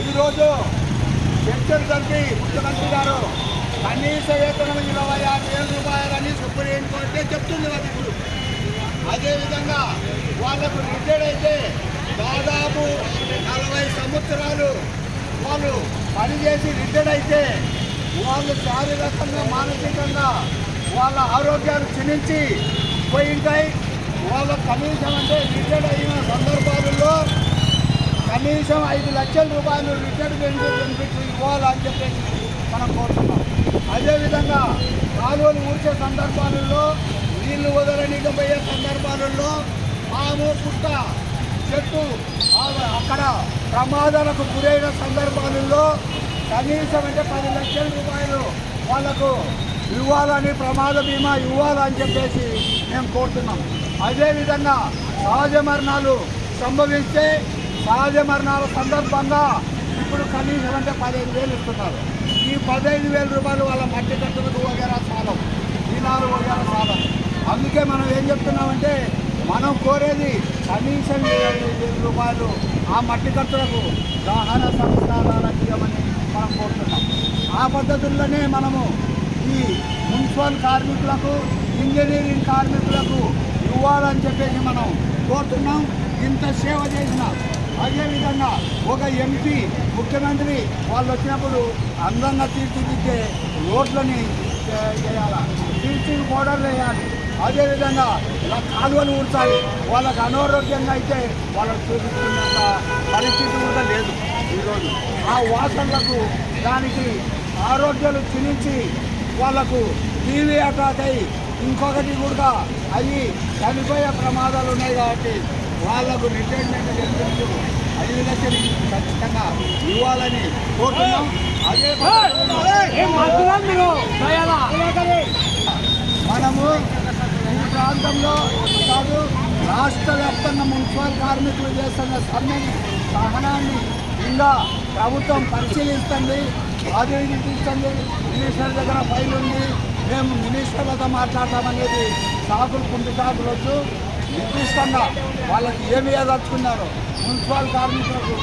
ఈరోజు పెన్షన్ జరిపి ముఖ్యమంత్రి గారు కనీస వేతనం ఇరవై ఆరు వేల రూపాయలని సుప్రీం కోర్టే చెప్తుంది అది ఇప్పుడు. అదేవిధంగా వాళ్ళకు రిటైర్డ్ అయితే దాదాపు నలభై సంవత్సరాలు వాళ్ళు పనిచేసి రిటైర్డ్ అయితే వాళ్ళు శారీరకంగా మానసికంగా వాళ్ళ ఆరోగ్యాలు క్షీణించి పోయి ఉంటాయి. వాళ్ళ కనీసం అంటే రిటైర్డ్ అయిన సందర్భాలలో కనీసం ఐదు లక్షల రూపాయలు రిటైర్డ్ బెనిఫిట్ బెనిఫిట్ ఇవ్వాలని చెప్పేసి మనం కోరుతున్నాం. అదేవిధంగా కాలువలు ఊడ్చే సందర్భాలలో నీళ్ళు వదలనీకపోయే సందర్భాలలో పాము పుట్ట చెట్టు అక్కడ ప్రమాదాలకు గురైన సందర్భాలలో కనీసం అంటే పది లక్షల రూపాయలు వాళ్ళకు ఇవ్వాలని ప్రమాద బీమా ఇవ్వాలని చెప్పేసి మేము కోరుతున్నాం. అదేవిధంగా సహజ మరణాలు సంభవిస్తే సహజ మరణాల సందర్భంగా ఇప్పుడు కనీసం అంటే పదిహేను వేలు ఇస్తున్నారు. ఈ పదహైదు వేల రూపాయలు వాళ్ళ మట్టి కట్టలకు వగేరా చాలం దినాలు వగేరా చాలం అందుకే మనం ఏం చెప్తున్నామంటే మనం కోరేది కనీసం ఇరవై వేల రూపాయలు ఆ మట్టి కట్టులకు దహన సంస్కారాలకు ఇవ్వమని మనం కోరుతున్నాం. ఆ పద్ధతుల్లోనే మనము ఈ మున్సిపల్ కార్మికులకు ఇంజనీరింగ్ కార్మికులకు ఇవ్వాలని చెప్పేసి మనం కోరుతున్నాం. ఇంత సేవ చేసిన అదేవిధంగా ఒక ఎంపీ ముఖ్యమంత్రి వాళ్ళు వచ్చినప్పుడు అందంగా తీర్చిదిద్దే రోడ్లని చేయాలి. తీర్చి మోడల్ వేయాలి. అదేవిధంగా ఇలా కాలువలు ఉంటాయి వాళ్ళకి అనారోగ్యంగా అయితే వాళ్ళకి చూపించుకున్నంత పరిస్థితి కూడా లేదు ఈరోజు. ఆ వాసనలకు దానికి ఆరోగ్యాలు క్షీణించి వాళ్ళకు టీవీ అటాక్ అయ్యి ఇంకొకటి కూడా అయ్యి చనిపోయే ప్రమాదాలు ఉన్నాయి కాబట్టి వాళ్ళకు రిటైర్మెంట్ బెనిఫిట్స్ ఐదు లక్షలు ఖచ్చితంగా ఇవ్వాలని కోరుతున్నాం. అదే మనము ఈ ప్రాంతంలో కాదు రాష్ట్ర వ్యాప్తంగా మున్సిపల్ కార్మికులు చేస్తున్న సమ్మెని సహనాన్ని ఇంకా ప్రభుత్వం పరిశీలిస్తుంది ఆదేశిస్తుంది మినిస్టర్ దగ్గర ఫైల్ ఉంది. మేము మినిస్టర్లతో మాట్లాడతామనేది సాకులు కుంటి సాకులు వద్దు. నిర్దిష్టంగా వాళ్ళకి ఏమి ఏదలుచుకున్నారో మున్సిపల్ కార్మికులకు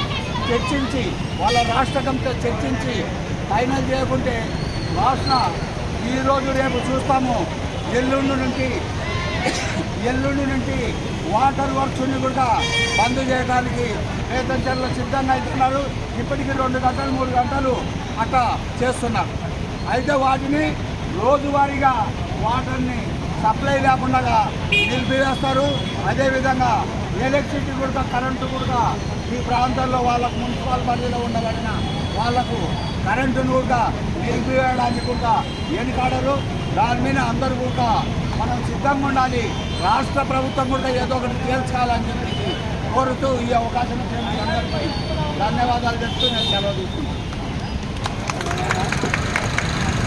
చర్చించి వాళ్ళ రాష్ట్రకంతో చర్చించి ఫైనల్ చేయకుంటే రాష్ట్ర ఈరోజు రేపు చూస్తాము. ఎల్లుండి నుండి ఎల్లుండి నుండి వాటర్ వర్క్స్ని కూడా బంద్ చేయడానికి పేదంచెల్లో సిద్ధంగా అవుతున్నారు. ఇప్పటికీ రెండు గంటలు మూడు గంటలు అట్లా చేస్తున్నారు. అయితే వాటిని రోజువారీగా వాటర్ని సప్లై లేకుండా నిలిపివేస్తారు. అదేవిధంగా ఎలక్ట్రిసిటీ కూడా కరెంటు కూడా ఈ ప్రాంతాల్లో వాళ్ళకు మున్సిపల్ పరిధిలో ఉండబడిన వాళ్ళకు కరెంటును కూడా నిలిపివేయడానికి కూడా ఎన్నికాడరు దాని మీద అందరూ కూడా మనం సిద్ధంగా ఉండాలి. రాష్ట్ర ప్రభుత్వం కూడా ఏదో ఒకటి తేల్చాలని చెప్పేసి కోరుతూ ఈ అవకాశం ధన్యవాదాలు చెప్తూ నేను సెలవు తీసుకున్నాను